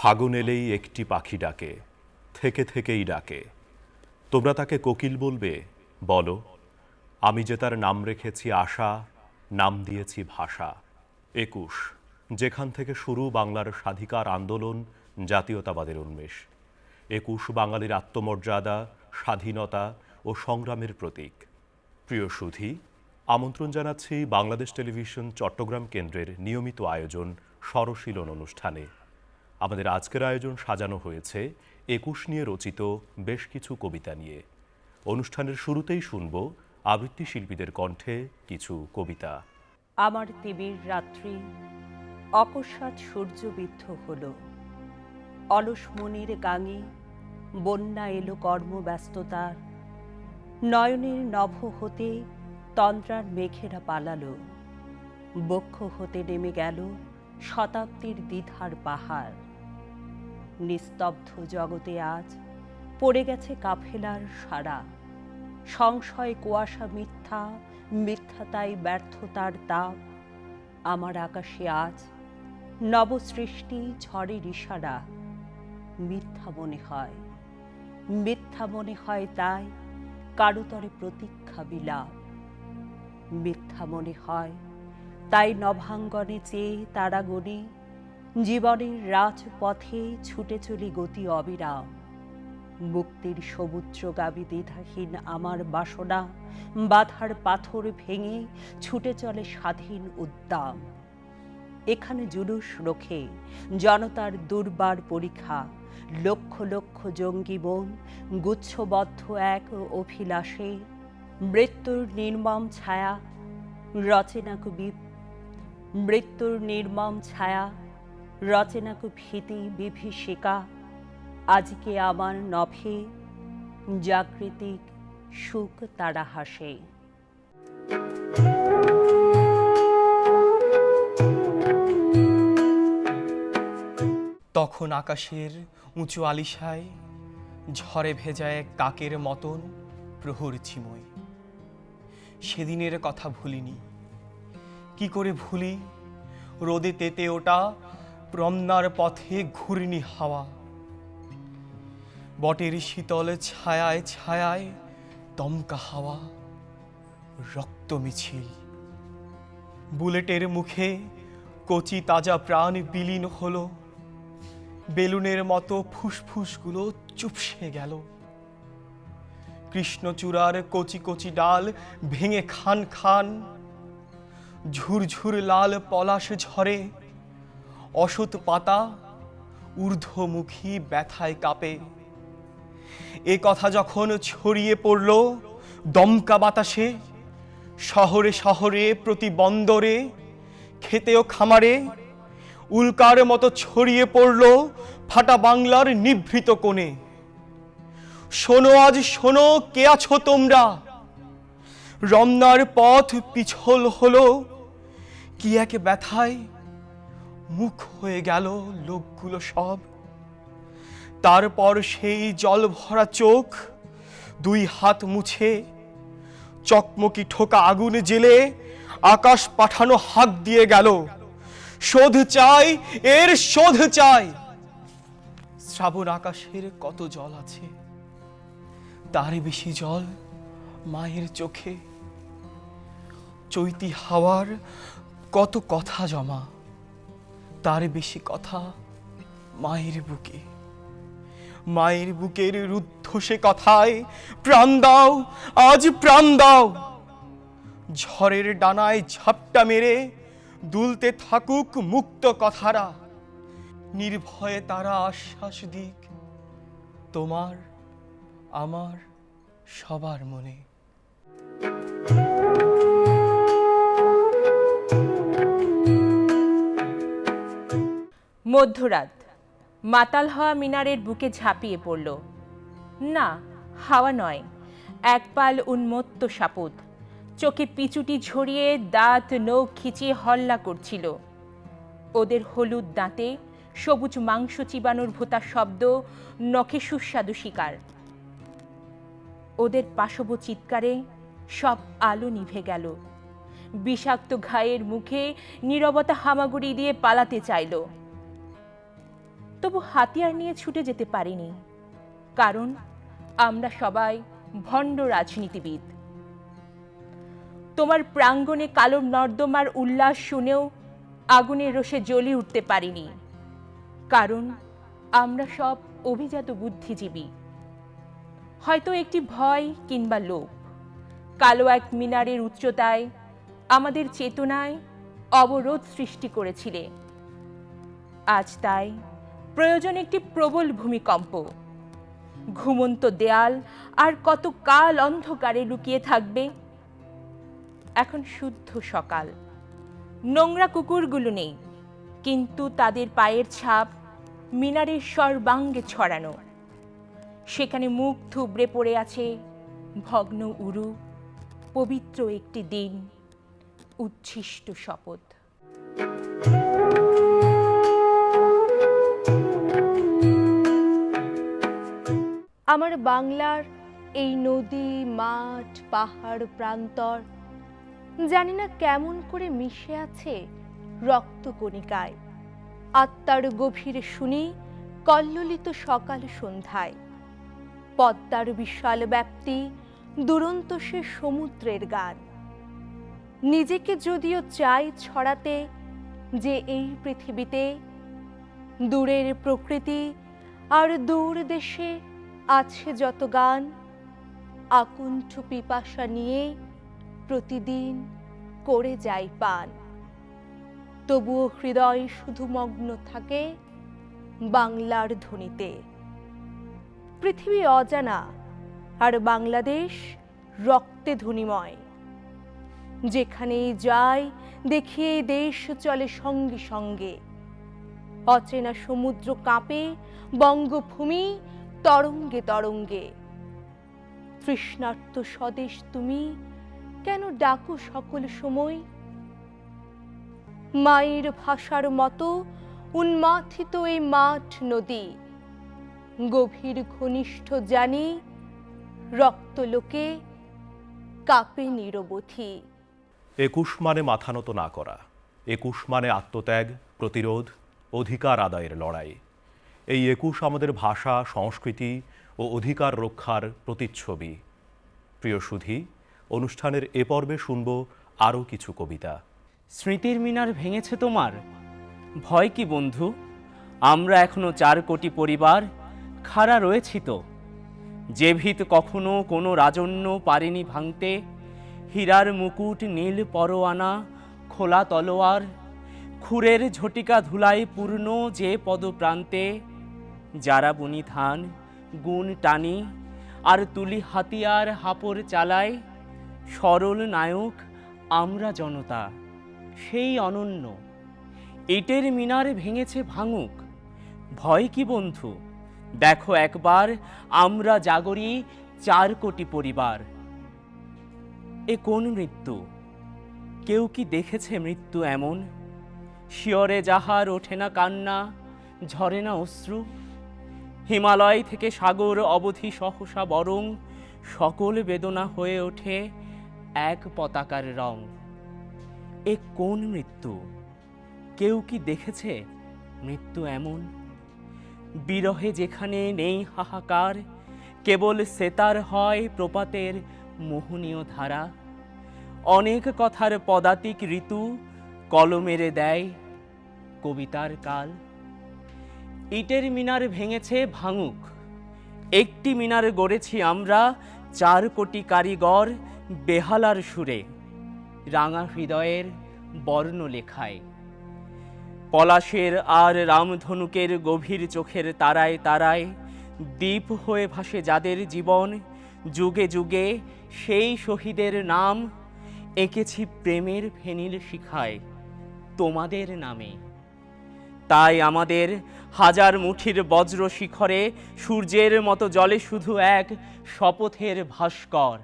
ফাগুন এলেই একটি পাখি ডাকে, থেকে থেকেই ডাকে। তোমরা তাকে কোকিল বলবে, বলো, আমি যে তার নাম রেখেছি আশা, নাম দিয়েছি ভাষা। একুশ, যেখান থেকে শুরু বাংলার স্বাধিকার আন্দোলন, জাতীয়তাবাদের উন্মেষ। একুশ, বাঙালির আত্মমর্যাদা, স্বাধীনতা ও সংগ্রামের প্রতীক। প্রিয় সুধী, আমন্ত্রণ জানাচ্ছি বাংলাদেশ টেলিভিশন চট্টগ্রাম কেন্দ্রের নিয়মিত আয়োজন, স্বরশীলন অনুষ্ঠানে। আমাদের আজকের আয়োজন সাজানো হয়েছে একুশ নিয়ে রচিত বেশ কিছু কবিতা নিয়ে। অনুষ্ঠানের শুরুতেই শুনব আবৃত্তি শিল্পীদের কণ্ঠে কিছু কবিতা। আমার তিমির রাত্রি, অকস্মাৎ সূর্যবিদ্ধ হল। অলস মনির গাঙে বন্যা এলো কর্মব্যস্ততার। নয়নের নভ হতে তন্দ্রার মেঘেরা পালালো। বক্ষ হতে নেমে গেল শতাব্দীর দ্বিধার পাহাড়। নিস্তব্ধ জগতে আজ পড়ে গেছে কাফেলার সারা সংশয়, কুয়াশা, মিথ্যা মিথ্যাতাই ব্যর্থতার তাপ। আমার আকাশে আজ নবসৃষ্টি ঝড়ের ইশারা। মিথ্যা মনে হয়, মিথ্যা মনে হয় তাই কারুতরে প্রতীক্ষা বিলাপ। মিথ্যা মনে হয় তাই নভাঙ্গনে চেয়ে তারাগণে জীবনের রাজপথে ছুটে চলি গতি অবিরাম। মুক্তির সমুদ্রগামী দ্বিধাহীন আমার বাসনা, বাধার পাথর ভেঙে ছুটে চলে স্বাধীন উদ্দাম এখানে জুলুস রোখে জনতার দুর্বার পরীক্ষা, লক্ষ লক্ষ জঙ্গি বোন, গুচ্ছবদ্ধ এক অভিলাষে, মৃত্যুর নির্মম ছায়া রচনাকু বি মৃত্যুর নির্মম ছায়া রচনাকু ভীতি বিভীষিকা, আজকে আমার নভে জাগৃতিক সুখ তারা হাসে। তখন আকাশের উঁচু আলিশায় ঝড়ে ভেজায় কাকের মতন প্রহর ছিময়। সেদিনের কথা ভুলিনি। কি করে ভুলি? রোদে তেতে ওটা রমনার পথে ঘূর্ণি হাওয়া। বটের শীতল ছায়ায় ছায়ায় দমকা হাওয়া, রক্ত মিছিল। বুলেটের মুখে কচি তাজা প্রাণ বিলীন হলো। বেলুনের মতো ফুসফুসগুলো চুপসে গেল। কৃষ্ণচূড়ার কচি কচি ডাল ভেঙে খান খান, ঝুরঝুর লাল পলাশ ঝরে। অসৎ পাতা, ঊর্ধ্বমুখী ব্যথায় কাঁপে। এ কথা যখন ছড়িয়ে পড়ল দমকা বাতাসে, শহরে শহরে, প্রতি বন্দরে খেতেও খামারে, উল্কার মতো ছড়িয়ে পড়ল ফাটা বাংলার নিভৃত কোণে। শোনো আজ, শোনো, কে আছো তোমরা? রমনার পথ পিছল হলো, কি এক ব্যথায় মুখ হয়ে গেল লোকগুলো সব। তারপর সেই জল ভরা চোখ দুই হাত মুছে, চকমকি ঠোকা আগুন জেলে আকাশ পাঠানো হাত দিয়ে গেল। শোধ চাই, এর শোধ চাই। শ্রাবণ আকাশের কত জল আছে, তার বেশি জল মায়ের চোখে। চৈতি হাওয়ার কত কথা জমা তার বেশি কথা মায়ের বুকে। মায়ের বুকের রুদ্ধ সে কথায়, প্রাণ দাও, আজ প্রাণ দাও। ঝড়ের ডানায় ঝাপটা মেরে দুলতে থাকুক মুক্ত কথারা। নির্ভয়ে তারা আশ্বাস দিক, তোমার, আমার সবার মনে। মধ্যরাত। মাতাল হওয়া মিনারের বুকে ঝাঁপিয়ে পড়ল। না, হাওয়া নয়, এক পাল উন্মত্ত সাপদ চোখে পিচুটি ঝরিয়ে দাঁত, নখ খিচিয়ে হল্লা করছিল। ওদের হলুদ দাঁতে সবুজ মাংস চিবানোর ভোতা শব্দ নখে সুস্বাদু শিকার। ওদের পাশব চিৎকারে সব আলো নিভে গেল। বিষাক্ত ঘায়ের মুখে নীরবতা হামাগুড়ি দিয়ে পালাতে চাইল। তবু হাতিয়ার নিয়ে ছুটে যেতে পারিনি। কারণ আমরা সবাই ভণ্ড রাজনীতিবিদ। তোমার প্রাঙ্গণে কালো নর্দমার উল্লাস শুনেও আগুনের রোষে জ্বলে উঠতে পারিনি। কারণ আমরা সব অভিজাত বুদ্ধিজীবী। হয়তো একটি ভয় কিংবা লোভ। কালো এক মিনারের উচ্চতায় আমাদের চেতনায় অবরোধ সৃষ্টি করেছিলে। আজ তাই প্রয়োজন একটি প্রবল ভূমিকম্প। ঘুমন্ত দেয়াল আর কত কাল অন্ধকারে লুকিয়ে থাকবে? এখন শুদ্ধ সকাল। নোংরা কুকুরগুলো নেই, কিন্তু তাদের পায়ের ছাপ মিনারের সর্বাঙ্গে ছড়ানো। সেখানে মুখ থুবড়ে পড়ে আছে ভগ্ন উরু, পবিত্র একটি দিন, উচ্ছিষ্ট শপথ। আমার বাংলার এই নদী, মাঠ, পাহাড়, প্রান্তর, জানি না কেমন করে মিশে আছে রক্তকণিকায়। আত্মার গভীরে শুনি কল্লোলিত সকাল সন্ধ্যায়। পদ্মার বিশাল ব্যাপ্তি দুরন্ত সে সমুদ্রের গান। নিজেকে যদিও চাই ছড়াতে যে এই পৃথিবীতে দূরের প্রকৃতি আর দূর দেশে আছে যত গান, আকুণ্ঠ পিপাসা নিয়ে প্রতিদিন করে যাই পান। তবুও হৃদয় শুধু মগ্ন থাকে বাংলার ধ্বনিতে। পৃথিবী অজানা আর বাংলাদেশ রক্তে ধ্বনিময়। যেখানেই যাই দেখি এই দেশ চলে সঙ্গে সঙ্গে। অচেনা সমুদ্র কাঁপে বঙ্গভূমি তরঙ্গে তরঙ্গে। তৃষ্ণার্ত স্বদেশ তুমি, কেন ডাকো সকল সময়? মায়ের ভাষার মতো উন্মাথিত এই মাঠ নদী, গভীর ঘনিষ্ঠ জানি রক্তলোকে কাপে নিরবধি। একুশ মানে মাথা নত না করা, একুশ মানে আত্মত্যাগ, প্রতিরোধ, অধিকার আদায়ের লড়াই। এই একুশ আমাদের ভাষা, সংস্কৃতি ও অধিকার রক্ষার প্রতিচ্ছবি। প্রিয় সুধী, অনুষ্ঠানের এ পর্বে শুনব আরও কিছু কবিতা। স্মৃতির মিনার ভেঙেছে তোমার? ভয় কি বন্ধু? আমরা এখনও চার কোটি পরিবার, খাড়া রয়েছি তো। যে ভিত কখনো কোনো রাজন্য পারেনি ভাঙতে, হীরার মুকুট, নীল পরোয়ানা, খোলা তলোয়ার, খুরের ঝটিকা ধুলায় পূর্ণ যে পদপ্রান্তে যারা বুনি ধান গুণ টানি, আর তুলি হাতিয়ার হাপড় চালায়, সরল নায়ক আমরা জনতা, সেই অনন্য। ইটের মিনার ভেঙেছে ভাঙুক, ভয় কি বন্ধু? দেখো একবার, আমরা জাগরি চার কোটি পরিবার। এ কোন মৃত্যু? কেউ কি দেখেছে মৃত্যু এমন? শিয়রে যাহার ওঠে না কান্না, ঝরে না অশ্রু হিমালয় থেকে সাগর অবধি সহসা বরং সকল বেদনা হয়ে ওঠে এক পতাকার রং। এ কোন মৃত্যু? কেউ কি দেখেছে মৃত্যু এমন? বিরহে যেখানে নেই হাহাকার, কেবল সেতার হয় প্রপাতের মোহনীয় ধারা। অনেক কথার পদাতিক ঋতু কলমেরে দেয় কবিতার কাল। ইটের মিনার ভেঙেছে ভাঙুক। একটি মিনার গড়েছি আমরা, চার কোটি কারিগর বেহালার সুরে। রাঙা হৃদয়ের বর্ণ লেখায় পলাশের আর রামধনুকের গভীর চোখের তারায় তারায়, দ্বীপ হয়ে ভাসে যাদের জীবন, যুগে যুগে সেই শহীদের নাম, এঁকেছি প্রেমের ফেনিল শিখায় তোমাদের নামে। তাই আমাদের হাজার মুঠির বজ্র শিখরে সূর্যের মতো জলে শুধু এক শপথের ভাস্কর।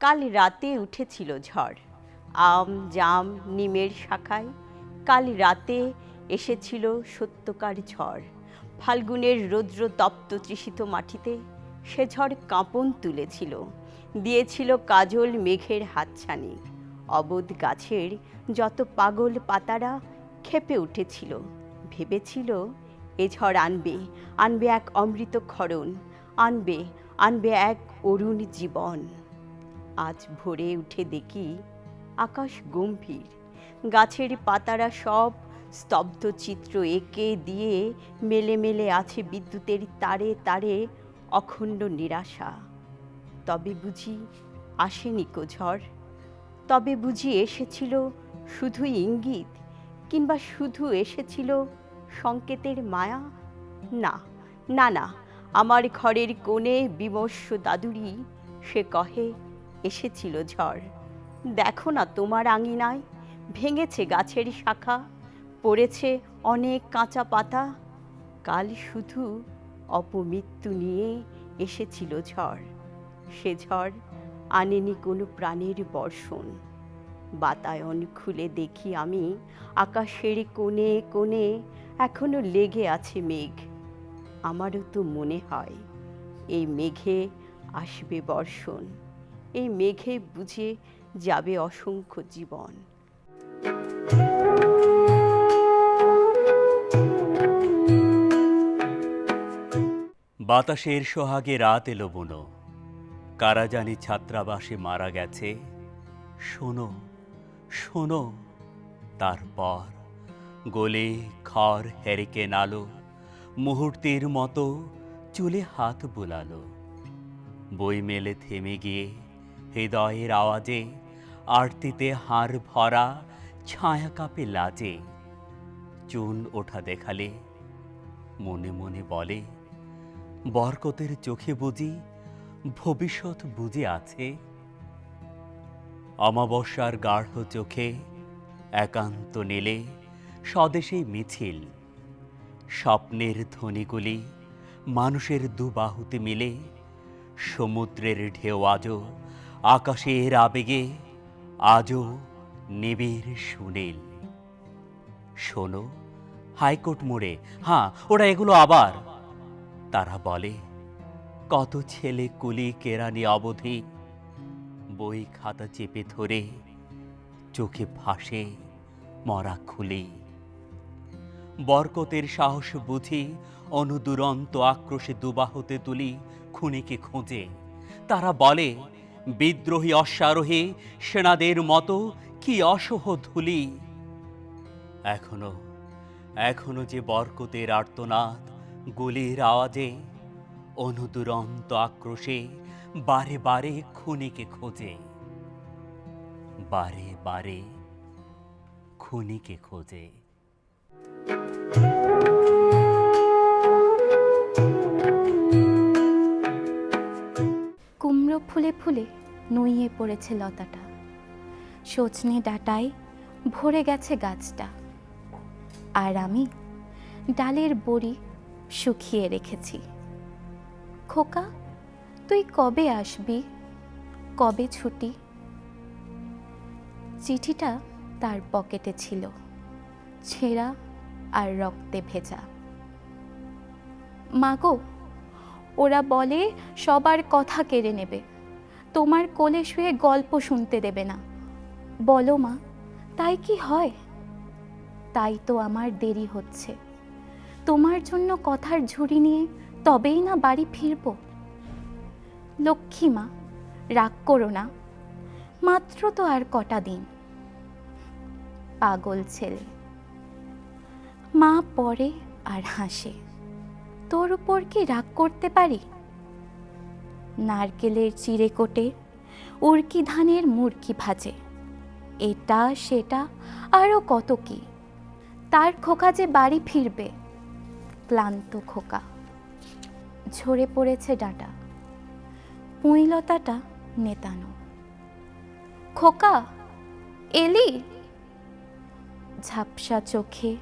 কাল রাতে উঠেছিল ঝড়। আম, জাম, নিমের শাখায় কাল রাতে এসেছিল সত্যকার ঝড়। ফাল্গুনের রৌদ্র তপ্ত তৃষিত মাটিতে সে ঝড় কাঁপন তুলেছিল। দিয়েছিল কাজল মেঘের হাতছানি। অবোধ গাছের যত পাগল পাতারা খেপে উঠেছিল। ভেবেছিল, এ ঝড় আনবে আনবে এক অমৃত ক্ষরণ আনবে আনবে এক অরুণ জীবন। আজ ভোরে উঠে দেখি আকাশ গম্ভীর। গাছের পাতারা সব স্তব্ধ চিত্র এঁকে দিয়ে মেলে মেলে আছে বিদ্যুতের তারে তারে অখণ্ড নিরাশা। তবে বুঝি আসেনি কো ঝড় তবে বুঝি এসেছিল শুধু ইঙ্গিত কিংবা শুধু এসেছিল সংকেতের মায়া? না না না, আমার ঘরের কোণে বিমর্ষ দাদুরি, সে কহে, এসেছিল ঝড়। দেখো না তোমার আঙিনায়, ভেঙেছে গাছের শাখা, পড়েছে অনেক কাঁচা পাতা, কাল শুধু অপমৃত্যু নিয়ে এসেছিল ঝড়। সে ঝড়, আনেনি কোনো প্রাণের বর্ষণ। বাতায়ন খুলে দেখি আমি, আকাশের কোণে কোণে এখনও লেগে আছে মেঘ। আমারও তো মনে হয়, এই মেঘে আসবে বর্ষণ। এই মেঘে বুঝে যাবে অসংখ্য জীবন। বাতাসের সোহাগে রাত এলো বুনো। কারা জানি ছাত্রাবাসে মারা গেছে? শোনো শোনো। তারপর গোলে খড় হেরিকেন আলো মুহূর্তের মতো চুলে হাত বুলালো। বই মেলে থেমে গিয়ে হৃদয়ের আওয়াজে, আরতিতে হাড় ভরা ছায়া কাপে লাজে। চুন ওঠা দেখালে, মনে মনে বলে, বরকতের চোখে বুঝি ভবিষ্যৎ বুঝে আছে? অমাবস্যার গাঢ় চোখে একান্ত নীলে স্বদেশে মিছিল, স্বপ্নের ধ্বনিগুলি মানুষের দুবাহুতে মিলে, সমুদ্রের ঢেউ আজও আকাশের আবেগে, আজও নিবিড় সুনীল। শোনো, হাইকোর্ট মোড়ে হ্যাঁ ওরা এগুলো আবার, তারা বলে কত ছেলে কুলি কেরানি অবধি? বই খাতা চেপে ধরে, চোখে ভাসে, মরা খুলি। বরকতের সাহস বুঝি, অনুদুরন্ত আক্রোশে দুবাহতে তুলি, খুনিকে খোঁজে। তারা বলে, বিদ্রোহী অশ্বারোহী, সেনাদের মতো কি অসহ ধুলি? এখনও এখনও যে বরকতের আর্তনাদ, গুলির আওয়াজে অনুদুরন্ত আক্রোশে বারে বারে খুনিকে খোঁজে। বারে বারে খুনিকে খোঁজে। কুমড়ো ফুলে ফুলে নুইয়ে পড়েছে লতাটা। সজনে ডাটায় ভরে গেছে গাছটা। আর আমি ডালের বড়ি শুকিয়ে রেখেছি। খোকা, তুই কবে আসবি? কবে ছুটি? চিঠিটা তার পকেটে ছিল, ছেঁড়া আর রক্তে ভেজা। মাগো ওরা বলে সবার কথা কেড়ে নেবে, তোমার কোলে শুয়ে গল্প শুনতে দেবে না। বলো মা, তাই কি হয়? তাই তো আমার দেরি হচ্ছে। তোমার জন্য কথার ঝুড়ি নিয়ে তবেই না বাড়ি ফিরব। লক্ষ্মী মা, রাগ করো না। মাত্র তো আর কটা দিন। পাগল ছেলে। মা পড়ে আর হাসে। তোর উপর কি রাগ করতে পারি? নারকেলের চিড়ে কোটে, উড়কি ধানের মুরকি ভাজে। এটা, সেটা আরও কত কি? তার খোকা যে বাড়ি ফিরবে, ক্লান্ত খোকা। ঝরে পড়েছে ডাটা। পুঁইলতাটা নেতানো। খোকা, এলি? ঝাপসা চোখে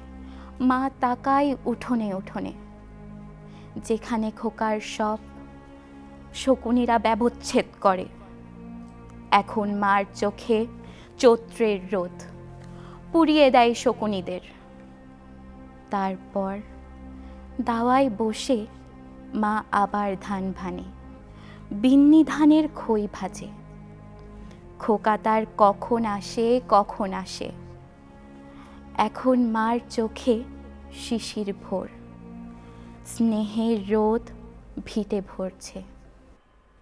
মা তাকায় উঠোনে উঠোনে। যেখানে খোকার সব শকুনিরা ব্যবচ্ছেদ করে। এখন মার চোখে চৈত্রের রোদ পুড়িয়ে দেয় শকুনিদের। তারপর দাওয়ায় বসে মা আবার ধান ভানে। বিন্নি ধানের খই ভাজে। খোকা তার কখন আসে কখন আসে। এখন মার চোখে শিশির ভোর। স্নেহের রোদ ভিটে ভরছে।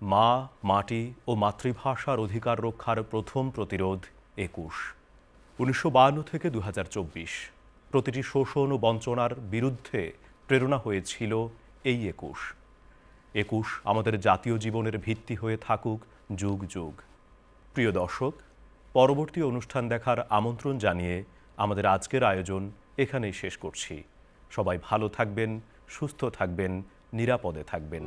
মা, মাটি ও মাতৃভাষার অধিকার রক্ষার প্রথম প্রতিরোধ একুশ। উনিশশো থেকে দু হাজার চব্বিশ। প্রতিটি শোষণ ও বঞ্চনার বিরুদ্ধে প্রেরণা হয়েছিল এই একুশ। একুশ আমাদের জাতীয় জীবনের ভিত্তি হয়ে থাকুক যুগ যুগ। প্রিয় দর্শক, পরবর্তী অনুষ্ঠান দেখার আমন্ত্রণ জানিয়ে আমাদের আজকের আয়োজন এখানেই শেষ করছি। সবাই ভালো থাকবেন, সুস্থ থাকবেন, নিরাপদে থাকবেন।